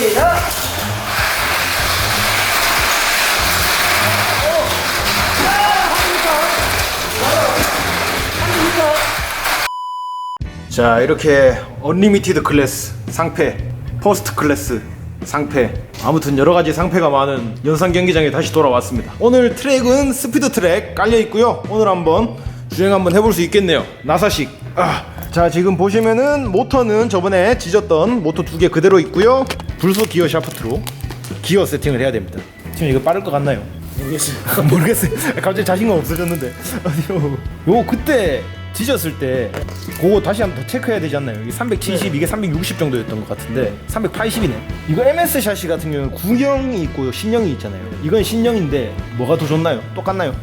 시작! 자 이렇게 언리미티드 클래스 상패 퍼스트 클래스 상패 아무튼 여러가지 상패가 많은 연산 경기장에 다시 돌아왔습니다 오늘 트랙은 스피드 트랙 깔려 있고요 오늘 한번 주행 한번 해볼 수 있겠네요. 나사식. 아, 자 지금 보시면은 모터는 저번에 지졌던 모터 두 개 그대로 있고요. 불소 기어 샤프트로 기어 세팅을 해야 됩니다. 지금 이거 빠를 것 같나요? 모르겠어요 모르겠어요. 갑자기 자신감 없어졌는데. 아니요 요 그때 지졌을 때 그거 다시 한번 더 체크해야 되지 않나요? 이게 370 이게 360 정도였던 것 같은데 380이네. 이거 MS 샤시 같은 경우는 구형이 있고 신형이 있잖아요. 이건 신형인데 뭐가 더 좋나요? 똑같나요?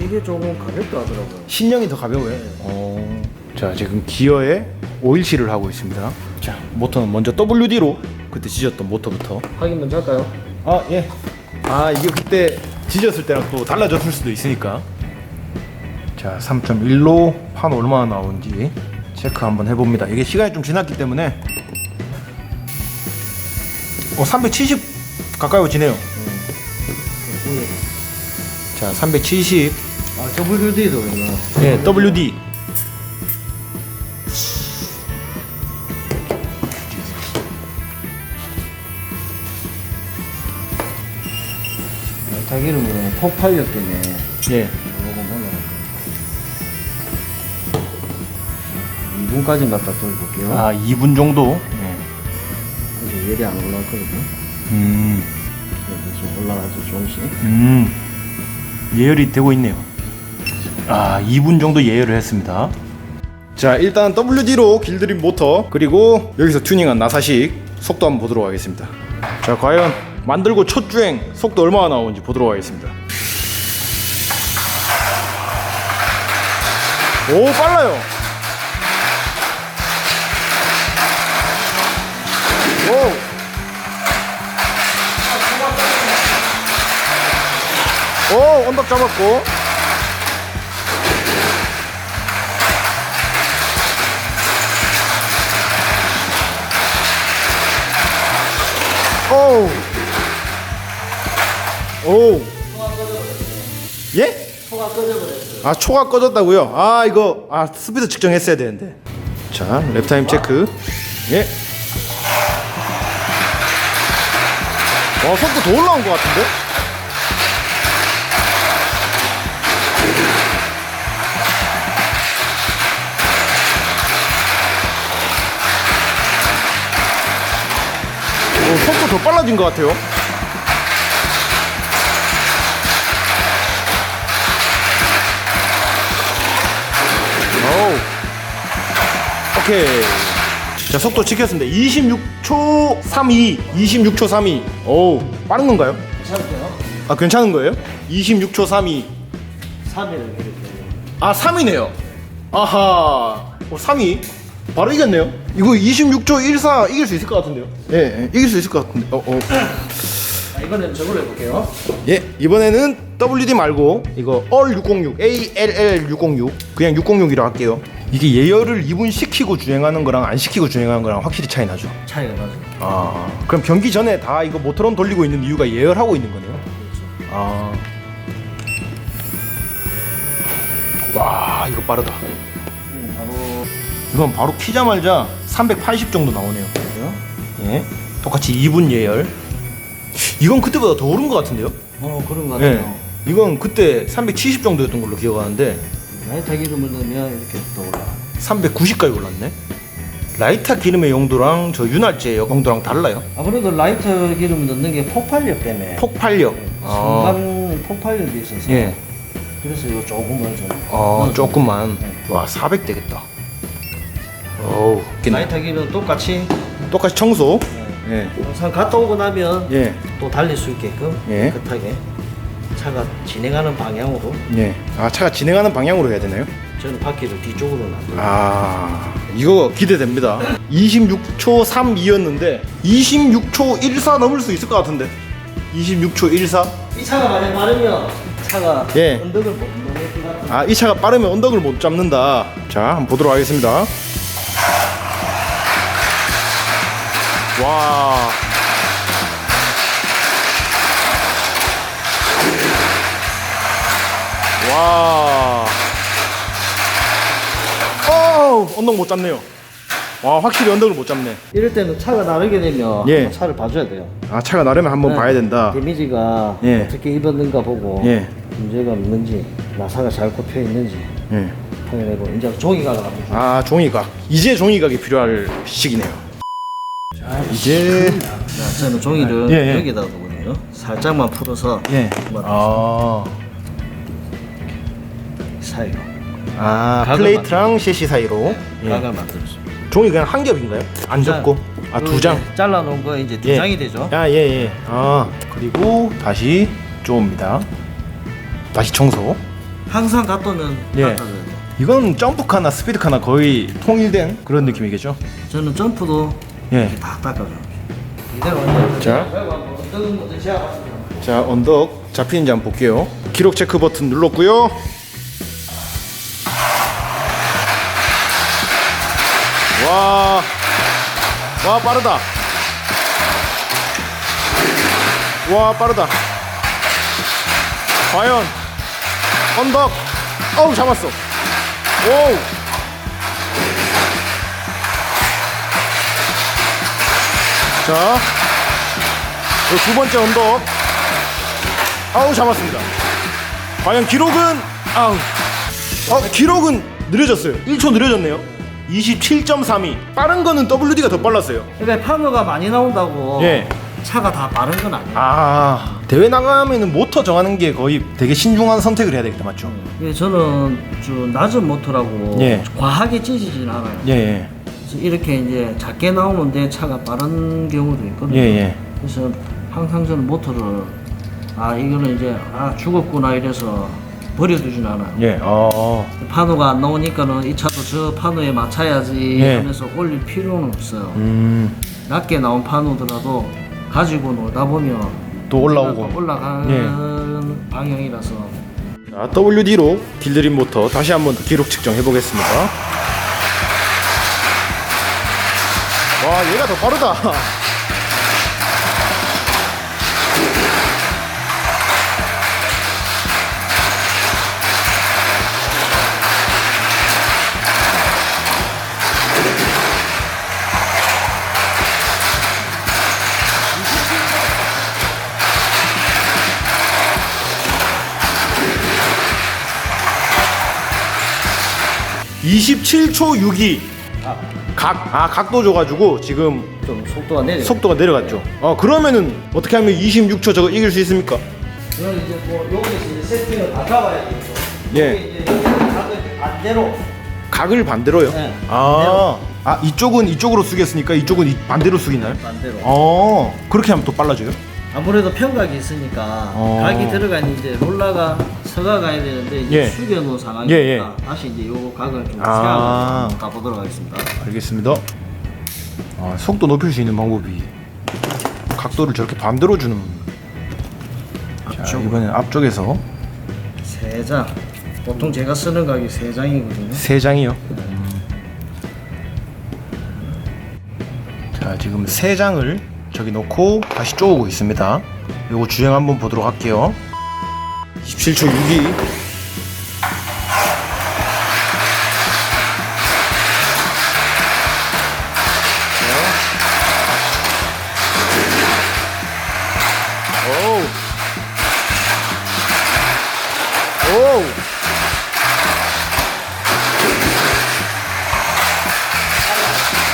이게 조금 가볍다 하더라고요. 신형이 더 가벼워요. 어. 자 지금 기어에 오일실을 하고 있습니다. 자 모터는 먼저 WD로 그때 지졌던 모터부터. 확인 먼저 할까요? 아 예. 아 이게 그때 지졌을 때랑 또 달라졌을 수도 있으니까. 자 3.1로 판 얼마나 나오는지 체크 한번 해봅니다. 이게 시간이 좀 지났기 때문에 어 370 가까워지네요. 자 370. 아, WD도 있나? 예, WD. 자기는 폭발력때문에 예. 요거 올라갈 2분까지 갖다 돌려볼게요. 아, 2분 정도. 예. 그래서 열이 안 올라왔거든요. 음. 그래서 좀 올라가서 조금씩. 음. 예열이 되고 있네요. 아, 2분 정도 예열을 했습니다. 자, 일단 WD로 길들인 모터 그리고 여기서 튜닝한 나사식 속도 한번 보도록 하겠습니다. 자, 과연 만들고 첫 주행 속도 얼마나 나오는지 보도록 하겠습니다. 오, 빨라요. 오. 오 언덕 잡았고 오우 예? 초가 꺼져버렸어요 아 초가 꺼졌다고요? 아 이거 아 스피드 측정했어야 되는데 자 랩타임 체크 예 와, 속도 더 올라온 것 같은데? 오, 속도 더 빨라진 것 같아요. 오. 오케이. 자, 속도 지켰습니다. 26초 32. 26초 32. 오, 빠른 건가요? 괜찮을까요? 아, 괜찮은 거예요? 26초 32. 3일을 이렇게. 아 3위네요 아하 어, 3위 바로 이겼네요 이거 26초 14 이길 수 있을 것 같은데요 예, 예 이길 수 있을 것 같은데 어, 어. 자, 이번엔 저걸로 해볼게요. 예 이번에는 WD 말고 이거 ALL 606 ALL 606 그냥 606이라 할게요 이게 예열을 2분 시키고 주행하는 거랑 안 시키고 주행하는 거랑 확실히 차이 나죠 차이가 나죠. 아 그럼 경기 전에 다 이거 모터론 돌리고 있는 이유가 예열하고 있는 거네요 아. 와 이거 빠르다 바로 이건 바로 키자마자 380 정도 나오네요. 예. 똑같이 2분 예열. 이건 그때보다 더 오른 것 같은데요? 어, 그런 것 예. 같아요. 이건 그때 370 정도였던 걸로 기억하는데 라이터 기름을 넣으면 이렇게 또 올라. 390까지 올랐네. 라이터 기름의 용도랑 저 윤활제 용도랑 달라요. 아무래도 라이터 기름 넣는 게 폭발력 때문에. 폭발력. 아, 순간 폭발력이 있어서. 예. 그래서 이거 조금만 좀. 어. 조금만. 네. 와, 400 되겠다. 어우, 웃기네. 라이터 기름 똑같이 똑같이 청소. 예. 영상 갔다 오고 나면 예. 또 달릴 수 있게끔 예. 깨끗하게 차가 진행하는 방향으로 예. 아, 차가 진행하는 방향으로 해야 되나요? 저는 바퀴를 뒤쪽으로 놔둬요. 아 이거 기대됩니다 26초 32였는데 26초 14 넘을 수 있을 것 같은데 26초 14? 이 차가 만약 빠르면 차가 예. 언덕을 못 넘을 것 같아요. 아 이 차가 빠르면 언덕을 못 잡는다 자 한번 보도록 하겠습니다 와 와. 어, 언덕 못 잡네요. 와, 확실히 언덕을 못 잡네. 이럴 때는 차가 나르게 되면 예. 한번 차를 봐줘야 돼요. 아, 차가 나르면 한번 네. 봐야 된다. 데미지가 예. 어떻게 입었는가 보고 예. 문제가 없는지 나사가 잘 꼽혀 있는지 예. 확인해고 이제 종이가 갑니다. 아, 종이각. 이제 종이각이 필요할 시기네요. 자, 이제 자, 저는 종이를 예, 예. 여기다 두거든요. 살짝만 풀어서 예. 한번 아. 사이로 아, 각을 플레이트랑 셰시 사이로 예. 각을 만들었습니다. 종이 그냥 한 겹인가요? 안 접고. 아, 두 장. 잘라 놓은 거 이제 두 예. 장이 되죠. 아, 예, 예. 아, 그리고 다시 쪼옵니다. 다시 청소. 항상 갖도면 예. 닦아줘야 돼요. 이건 점프 카나 스피드 카나 거의 통일된 그런 느낌이겠죠? 저는 점프도 예. 이렇게 다 닦아줘요. 이대로 완전 자. 자, 언덕 잡히는지 한번 볼게요. 기록 체크 버튼 눌렀고요. 와 빠르다. 와 빠르다. 과연 언덕, 어우 잡았어. 오. 자, 이두 번째 언덕. 아우 잡았습니다. 과연 기록은 아우 어 기록은 느려졌어요. 1초 느려졌네요. 27.32. 빠른 거는 WD가 더 빨랐어요. 그러니까 파노가 많이 나온다고 예. 차가 다 빠른 건 아니에요. 아 대회 나가면은 모터 정하는 게 거의 되게 신중한 선택을 해야 되겠다 맞죠? 예, 저는 좀 낮은 모터라고 예. 과하게 찢어지진 않아요. 예 예. 그래서 이렇게 이제 작게 나오는데 차가 빠른 경우도 있거든요. 예, 예. 그래서 항상 저는 모터를 아 이거는 이제 아 죽었구나 이래서 버려두진 않아요. 예. 어. 파노가 안 나오니까는 이 차도 저 파노에 맞춰야지 예. 하면서 올릴 필요는 없어요. 음. 낮게 나온 파노더라도 가지고 놀다 보면 또 올라오고. 또 올라가는 예. 방향이라서 자, WD로 딜드림 모터 다시 한번 더 기록 측정해 보겠습니다. 와, 얘가 더 빠르다. (27초 62) 각, 아, 각도 줘가지고 지금 좀 속도가 내려. 속도가 내려갔죠. 아, 그러면은 어떻게 하면 26초 저거 이길 수 있습니까? 그럼 이제 뭐 여기서 이제 세팅을 다 잡아야 되죠. 예. 여기 이제 각을 반대로 각을 반대로요? 네, 아, 아, 이쪽은 이쪽으로 숙였으니까 이쪽은 이- 반대로 숙이나요? 반대로. 어, 그렇게 하면 또 빨라져요? 아무래도 평각이 있으니까 어. 각이 들어가니 이제 롤러가 서가 가야 되는데 이제 예. 숙여놓은 상황이니까 예, 예. 다시 이제 요 각을 좀 아. 세하고 가보도록 하겠습니다. 알겠습니다. 아, 속도 높일 수 있는 방법이 각도를 저렇게 반대로 주는. 자, 앞쪽. 이번엔 앞쪽에서 세 장. 보통 제가 쓰는 각이 세 장이거든요. 세 장이요. 자, 지금 세 장을 저기 놓고 다시 쪼우고 있습니다. 요거 주행 한번 보도록 할게요. 27초 6이. 오우. 오우.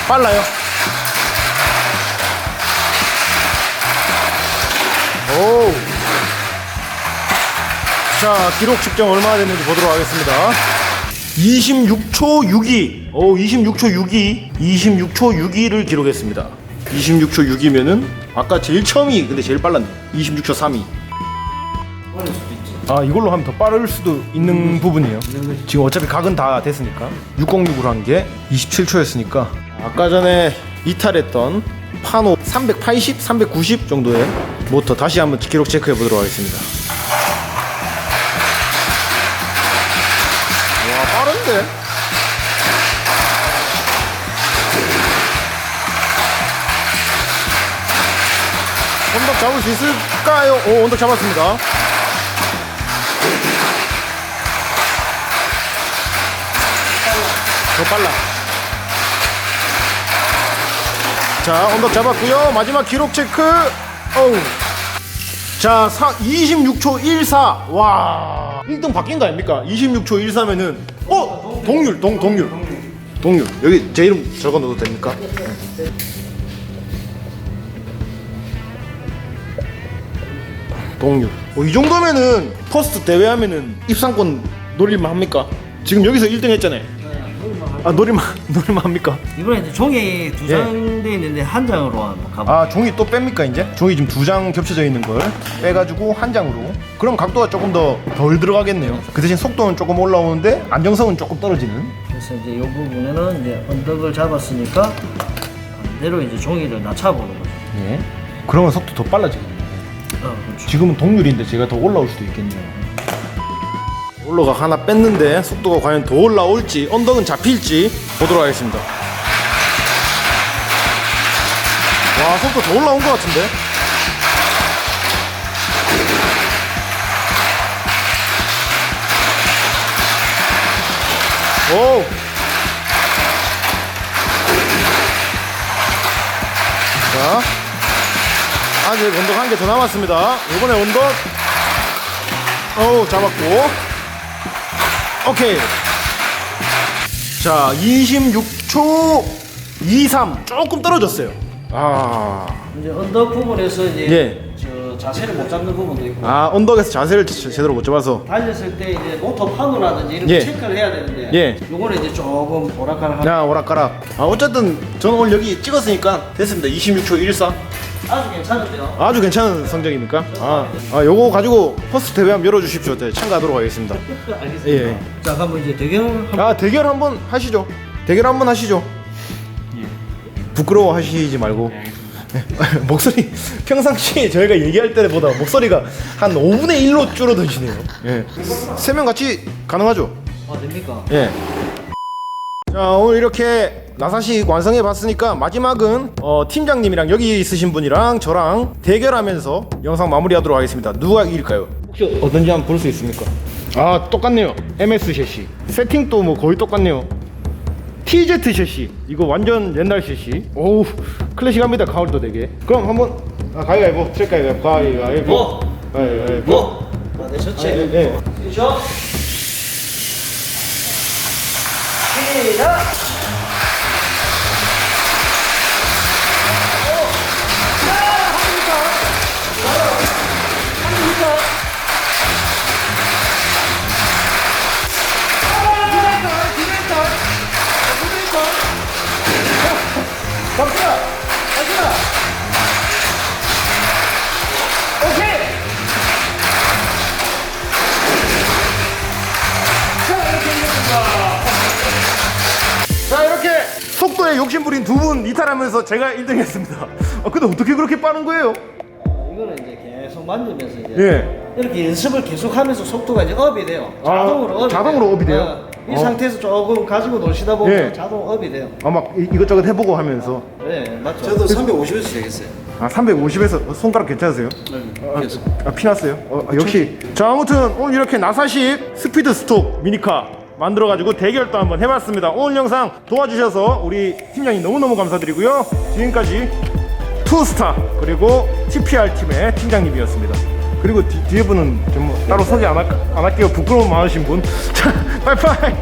빨라요. 자, 기록 측정 얼마나 됐는지 보도록 하겠습니다. 26초 62. 오, 26초 62. 26초 62를 기록했습니다. 26초 6이면은 아까 제일 처음이 근데 제일 빨랐네. 26초 32. 어릴 수도 있지. 아 이걸로 하면 더 빠를 수도 있는 부분이에요 지금 어차피 각은 다 됐으니까 606으로 한 게 27초였으니까 아까 전에 이탈했던 파노 380, 390 정도의 모터 다시 한번 기록 체크해 보도록 하겠습니다 빠른데? 언덕 잡을 수 있을까요? 오, 언덕 잡았습니다. 더 빨라. 자, 언덕 잡았고요. 마지막 기록 체크. 어우. 자, 사, 26초 14. 와. 1등 바뀐 거 아닙니까? 26초 14면은 어, 동률, 동 동률. 동률. 여기 제 이름 적어 넣어도 됩니까? 동률. 어, 이 정도면은 퍼스트 대회 하면은 입상권 노릴만 합니까? 지금 여기서 1등 했잖아요. 아, 노릴만 노릴만 합니까? 이번에 이제 종이 두 예. 장 돼 있는데 한 장으로 한번 가볼게요. 아 종이 또 뺍니까 이제? 종이 지금 두 장 겹쳐져 있는 걸 빼가지고 한 장으로 그럼 각도가 조금 더 덜 들어가겠네요 그 대신 속도는 조금 올라오는데 안정성은 조금 떨어지는 그래서 이제 이 부분에는 이제 언덕을 잡았으니까 반대로 이제 종이를 낮춰보는 거죠. 예 그러면 속도 더 빨라지겠네요 어, 그렇죠. 지금은 동률인데 제가 더 올라올 수도 있겠네요 올라가 하나 뺐는데 속도가 과연 더 올라올지 언덕은 잡힐지 보도록 하겠습니다 와 속도 더 올라온 것 같은데 오 자, 아직 언덕 한 개 더 남았습니다. 이번에 언덕, 어우, 잡았고. 오케이. 자, 26초 23. 조금 떨어졌어요. 아, 이제 언덕 부분에서 이제 예. 저 자세를 못 잡는 부분도 있고 아, 언덕에서 자세를 제- 제대로 못 잡아서. 달렸을 때 이제 모터 파도라든지 이런 거 예. 체크를 해야 되는데 예. 요거는 이제 조금 오락가락 야, 오락가락. 아, 어쨌든 저는 오늘 여기 찍었으니까 됐습니다. 26초 14. 아주 괜찮은데요. 아주 괜찮은 성적입니까? 아, 아 요거 가지고 퍼스트 대회 한번 열어주십시오. 네, 참가하도록 하겠습니다. 알겠습니다. 예. 자, 그럼 이제 대결 한번 아 대결 한번 하시죠. 대결 한번 하시죠. 부끄러워 하시지 말고. 네. 목소리 평상시에 저희가 얘기할 때보다 목소리가 한 5분의 1로 줄어드시네요. 예. 세 명 같이 가능하죠? 아, 됩니까? 예. 자 오늘 이렇게 나사식 완성해 봤으니까 마지막은 어, 팀장님이랑 여기 있으신 분이랑 저랑 대결하면서 영상 마무리하도록 하겠습니다. 누가 이길까요? 혹시 어떤지 한번 볼 수 있습니까? 아 똑같네요. MS 셰시 세팅도 뭐 거의 똑같네요. TZ 셰시 이거 완전 옛날 셰시. 오우 클래식합니다 가을도 되게. 그럼 한번 아, 가위가위보 칠 가위가위보 가위가위보 뭐? 가위가위보 뭐? 아, 네, 좋지. 예, 예. 그 렇죠? 시 두 분 이탈하면서 제가 1등 했습니다. 아 근데 어떻게 그렇게 빠른 거예요? 이거는 이제 계속 만들면서 이제 예. 이렇게 연습을 계속하면서 속도가 이제 업이 돼요. 아, 자동으로 업이 자동으로 돼요. 업이 돼요? 어, 이 어. 상태에서 조금 가지고 노시다 보면 예. 자동 업이 돼요. 아 막 이것저것 해보고 하면서 네, 맞죠? 저도 350에서 되겠어요. 아 350에서 손가락 괜찮으세요? 아, 아 피났어요? 어, 아, 역시 자 아무튼 오늘 이렇게 나사식 스피드 스톡 미니카 만들어가지고 대결도 한번 해봤습니다. 오늘 영상 도와주셔서 우리 팀장님 너무너무 감사드리고요. 지금까지 투스타 그리고 TPR 팀의 팀장님이었습니다. 그리고 뒤, 뒤에 분은 좀 따로 소개 안, 할, 안 할게요. 부끄러움 많으신 분 자 빠이빠이